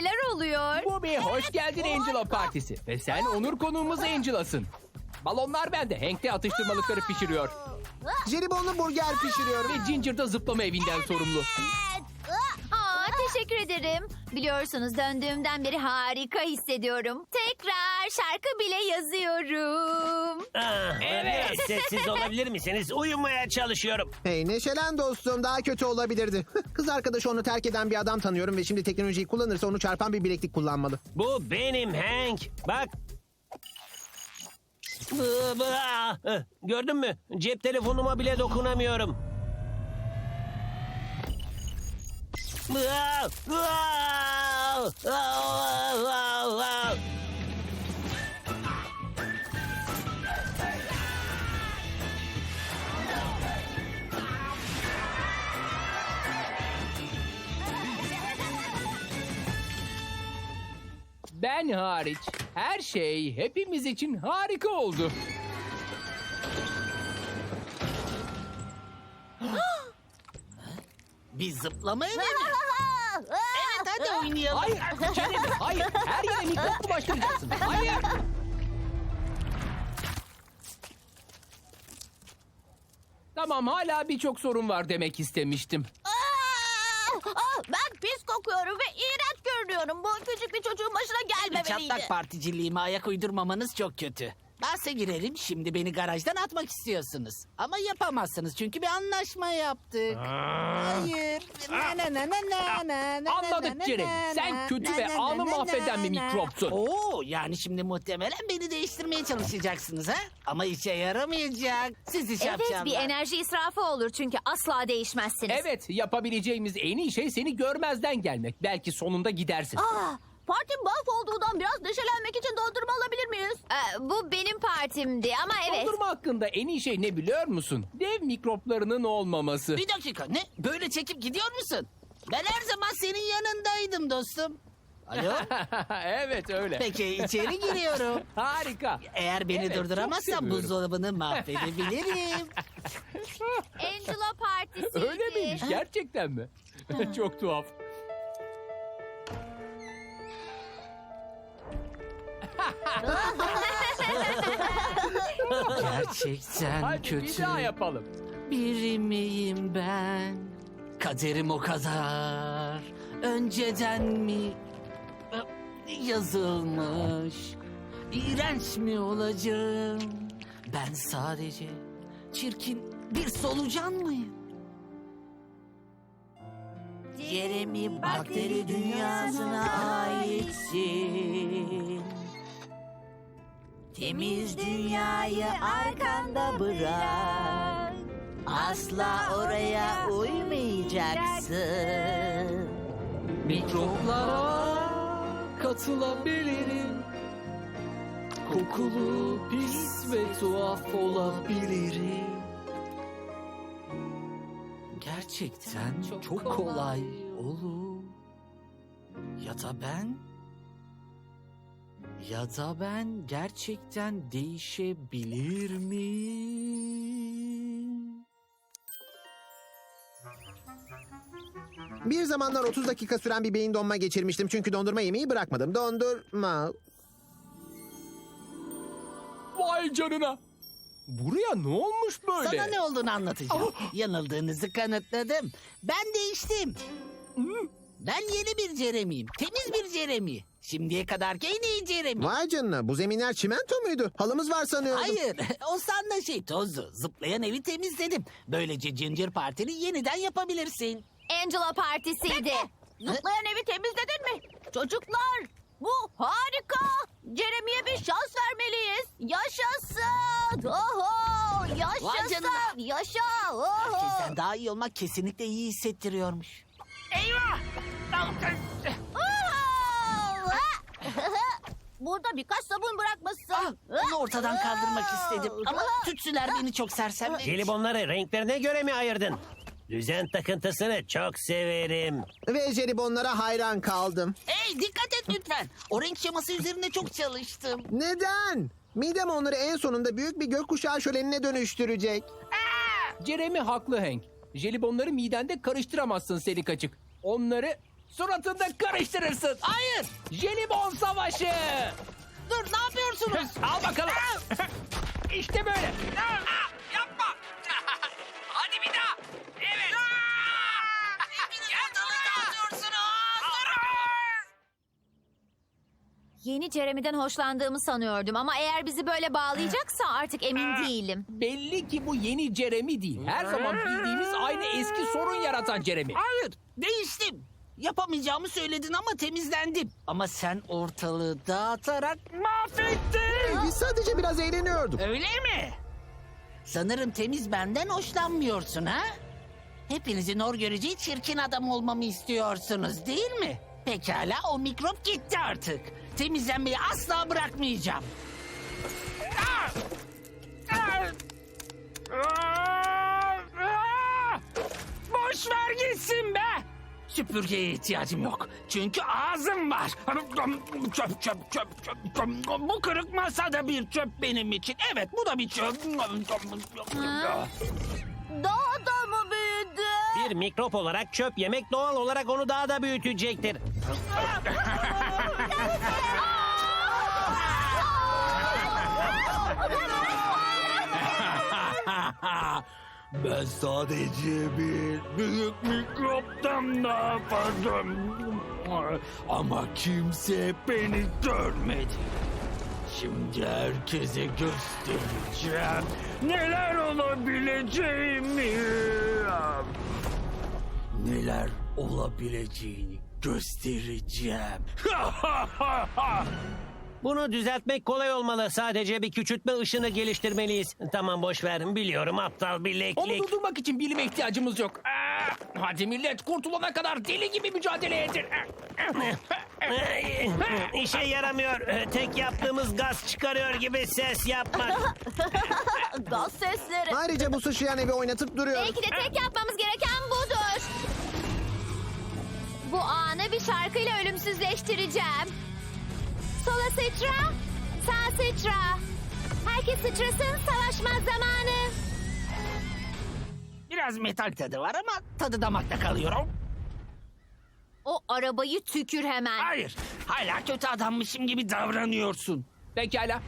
neler oluyor? Bu bir hoş geldin Angela partisi. Ve sen onur konuğumuz Angela'sın. Balonlar bende. Hank de atıştırmalıkları pişiriyor. Jelibonlu burger pişiriyorum. Ve Ginger da zıplama evinden sorumlu. Aa, teşekkür ederim. Biliyorsunuz döndüğümden beri harika hissediyorum. Tekrar şarkı bile yazıyorum. Ah, Evet. sessiz olabilir misiniz? Uyumaya çalışıyorum. Hey neşelen dostum daha kötü olabilirdi. Kız arkadaşı onu terk eden bir adam tanıyorum ve şimdi teknolojiyi kullanırsa onu çarpan bir bileklik kullanmalı. Bu benim Hank. Bak. Ah, eh, Gördün mü? Cep telefonuma bile dokunamıyorum. Ah, ah, ah, ah, ah. Ben hariç her şey hepimiz için harika oldu. Bir zıplama evi mi? Evet hadi oynayalım. Hayır, Jeremy, hayır. Her yere mikrop bulaştıracaksın. Hayır. Tamam, hala birçok sorun var demek istemiştim. ben pis kokuyorum ve iğrenç görünüyorum. Bu küçük bir çocuğun başına gelmemeliydi. Çatlak particiliğime ayak uydurmamanız çok kötü. Bahse girelim şimdi beni garajdan atmak istiyorsunuz. Ama yapamazsınız çünkü bir anlaşma yaptık. Hayır. Na na na na na na na Anladık na Jeremy. na Sen na kötü na ve na na anı na mahveden bir na. mikropsun. Oo yani şimdi muhtemelen beni değiştirmeye çalışacaksınız ha? Ama işe yaramayacak. Sizi Evet şapşallar. bir enerji israfı olur çünkü asla değişmezsiniz. Evet, yapabileceğimiz en iyi şey seni görmezden gelmek. Belki sonunda gidersin. Ah, partim mahvolduğundan biraz neşelenmek için dondurma alabilir miyiz? Ee, bu benim partimdi ama evet. Dondurma hakkında en iyi şey ne biliyor musun? Dev mikroplarının olmaması. Bir dakika ne? Böyle çekip gidiyor musun? Ben her zaman senin yanındaydım dostum. Alo? evet öyle. Peki içeri giriyorum. Harika. Eğer beni Evet, durduramazsan buzdolabını mahvedebilirim. Angela partisiydi. Öyle miymiş gerçekten mi? Çok tuhaf. Gerçekten Hadi kötü. bir daha yapalım. Biri miyim ben? Kaderim o kadar. Önceden mi yazılmış? İğrenç mi olacağım? Ben sadece çirkin bir solucan mıyım? Jeremy bakteri dünyasına aitsin. Temiz dünyayı arkanda bırak. Asla oraya uymayacaksın. Mikroplara katılabilirim. Kokulu, pis ve tuhaf olabilirim. Gerçekten çok, kolay olur. Ya da ben... Ya da ben gerçekten değişebilir miyim? Bir zamanlar 30 dakika süren bir beyin donma geçirmiştim çünkü dondurma yemeği bırakmadım. Dondurma. Vay canına. Buraya ne olmuş böyle? Sana ne olduğunu anlatacağım. Yanıldığınızı kanıtladım. Ben değiştim. Ben yeni bir Jeremy'yim. Temiz bir Jeremy. Şimdiye kadarki en iyi Jeremy. Vay canına bu zeminler çimento muydu? Halımız var sanıyordum. Hayır, o sanda şey tozdu. Zıplayan evi temizledim. Böylece Ginger Parti'ni yeniden yapabilirsin. Angela partisiydi. Zıplayan evi temizledin mi? Çocuklar bu harika. Jeremy'ye bir şans vermeliyiz. Yaşasın. Oho, Vay yaşasın. canına. Yaşa. Oho. Herkesten daha iyi olmak kesinlikle iyi hissettiriyormuş. Oho. Burada birkaç sabun bırakmışsın. Onu ortadan kaldırmak istedim. Ama tütsüler beni çok sersemlemiş. Jelibonları renklerine göre mi ayırdın? Düzen takıntısını çok severim. Ve jelibonlara hayran kaldım. Hey dikkat et lütfen. O renk şeması üzerinde çok çalıştım. Neden? Midem onları en sonunda büyük bir gökkuşağı şölenine dönüştürecek. Jeremy haklı Hank. Jelibonları midende karıştıramazsın selik açık. Onları Suratında karıştırırsın. Hayır. Jelibon savaşı. Dur ne yapıyorsunuz? Al bakalım. işte böyle. Yapma. Hadi bir daha. Evet. Yeni Jeremy'den hoşlandığımı sanıyordum ama eğer bizi böyle bağlayacaksa artık emin değilim. Belli ki bu yeni Jeremy değil. Her zaman bildiğimiz aynı eski sorun yaratan Jeremy. Hayır. Değiştim. Yapamayacağımı söyledin ama temizlendim. Ama sen ortalığı dağıtarak mahvettin. Biz sadece biraz eğleniyorduk. Öyle mi? Sanırım temiz benden hoşlanmıyorsun ha? Hepinizin hor göreceği çirkin adam olmamı istiyorsunuz değil mi? Pekala o mikrop gitti artık. Temizlenmeyi asla bırakmayacağım. Süpürgeye ihtiyacım yok. Çünkü ağzım var. Çöp çöp çöp çöp. çöp. Bu kırık masada bir çöp benim için. Evet bu da bir çöp. Daha da mı büyüdü? Bir mikrop olarak çöp yemek doğal olarak onu daha da büyütecektir. Ben sadece bir büyük mikroptan daha fazlayım. Ama kimse beni görmedi. Şimdi herkese göstereceğim neler olabileceğimi. Neler olabileceğini göstereceğim. Bunu düzeltmek kolay olmalı. Sadece bir küçültme ışını geliştirmeliyiz. Tamam boş ver. Biliyorum aptal Onu bileklik. durdurmak için bilime ihtiyacımız yok. Ah, Hadi millet kurtulana kadar deli gibi mücadele edin. İşe yaramıyor. Tek yaptığımız gaz çıkarıyor gibi ses yapmak. Gaz sesleri. Ayrıca bu sıçrayan evi oynatıp duruyor. Belki de tek yapmamız gereken budur. Bu anı bir şarkıyla ölümsüzleştireceğim. Sola sıçra, sağ sıçra. Herkes sıçrasın, savaşmaz zamanı. Biraz metal tadı var ama tadı damakta kalıyor. O arabayı tükür hemen. Hayır, hala kötü adammışım gibi davranıyorsun. Pekala.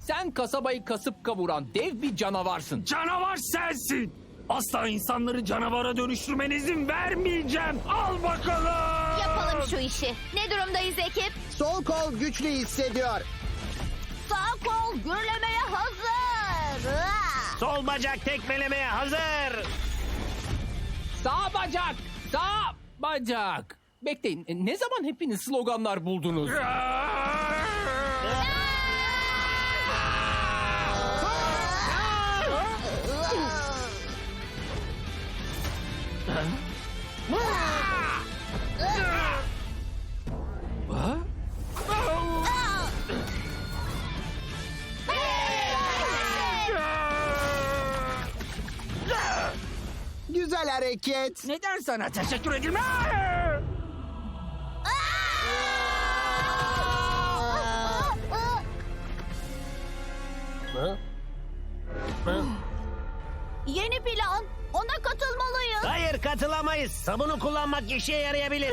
Sen kasabayı kasıp kavuran dev bir canavarsın. Canavar sensin. Asla insanları canavara dönüştürmene izin vermeyeceğim. Al bakalım. Yapalım şu işi. Ne durumdayız ekip? Sol kol güçlü hissediyor. Sağ kol gürlemeye hazır. Sol bacak tekmelemeye hazır. Sağ bacak, sağ bacak. Bekleyin, ne zaman hepiniz sloganlar buldunuz? Hareket. Neden sana teşekkür? Hı? Hı? Yeni plan. Ona katılmalıyız. Hayır katılamayız. Sabunu kullanmak işe yarayabilir.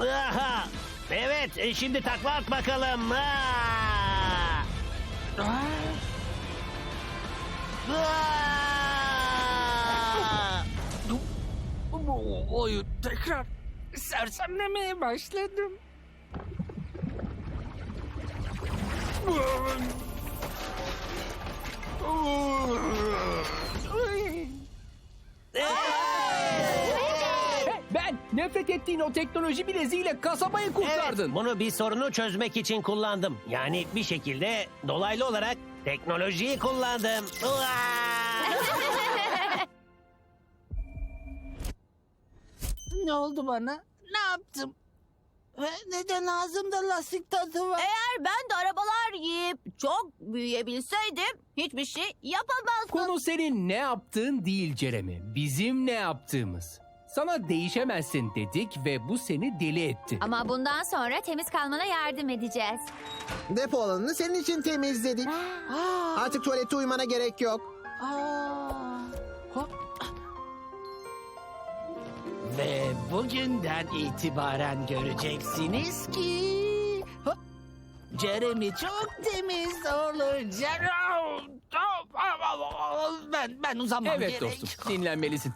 Aha! Evet, e, şimdi takla at bakalım. Aa! Oyun tekrar sersemlemeye başladım. Ben nefret ettiğin o teknoloji bileziğiyle kasabayı kurtardın. Evet, bunu bir sorunu çözmek için kullandım. Yani bir şekilde dolaylı olarak teknolojiyi kullandım. Ne oldu bana? Ne yaptım? Ve neden ağzımda lastik tadı var? Eğer ben de arabalar yiyip çok büyüyebilseydim hiçbir şey yapamazdım. Konu senin ne yaptığın değil Jeremy. Bizim ne yaptığımız. Sana değişemezsin dedik ve bu seni deli etti. Ama bundan sonra temiz kalmana yardım edeceğiz. Depo alanını senin için temizledik. Ah. Artık tuvalette uyumana gerek yok. Ve bugünden itibaren göreceksiniz ki... Hop! Jeremy çok temiz olacak. Ben, ben uzanmam Evet gerek. dostum dinlenmelisin.